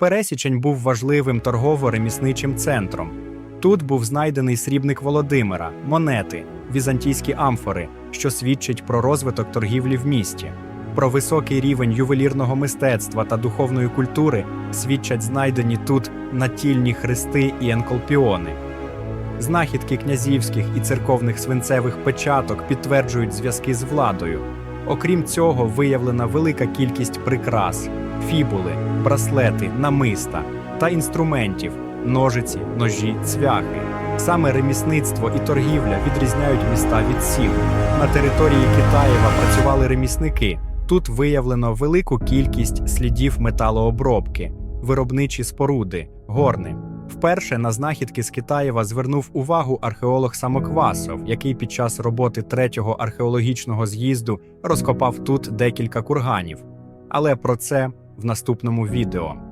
Пересічень був важливим торгово-ремісничим центром. Тут був знайдений срібник Володимира, монети, візантійські амфори, що свідчить про розвиток торгівлі в місті. Про високий рівень ювелірного мистецтва та духовної культури свідчать знайдені тут натільні хрести і енколпіони. Знахідки князівських і церковних свинцевих печаток підтверджують зв'язки з владою. Окрім цього, виявлена велика кількість прикрас, фібули, браслети, намиста та інструментів, ножиці, ножі, цвяхи. Саме ремісництво і торгівля відрізняють міста від сіл. На території Китаєва працювали ремісники. Тут виявлено велику кількість слідів металообробки, виробничі споруди, горни. Вперше на знахідки з Китаєва звернув увагу археолог Самоквасов, який під час роботи третього археологічного з'їзду розкопав тут декілька курганів. Але про це в наступному відео.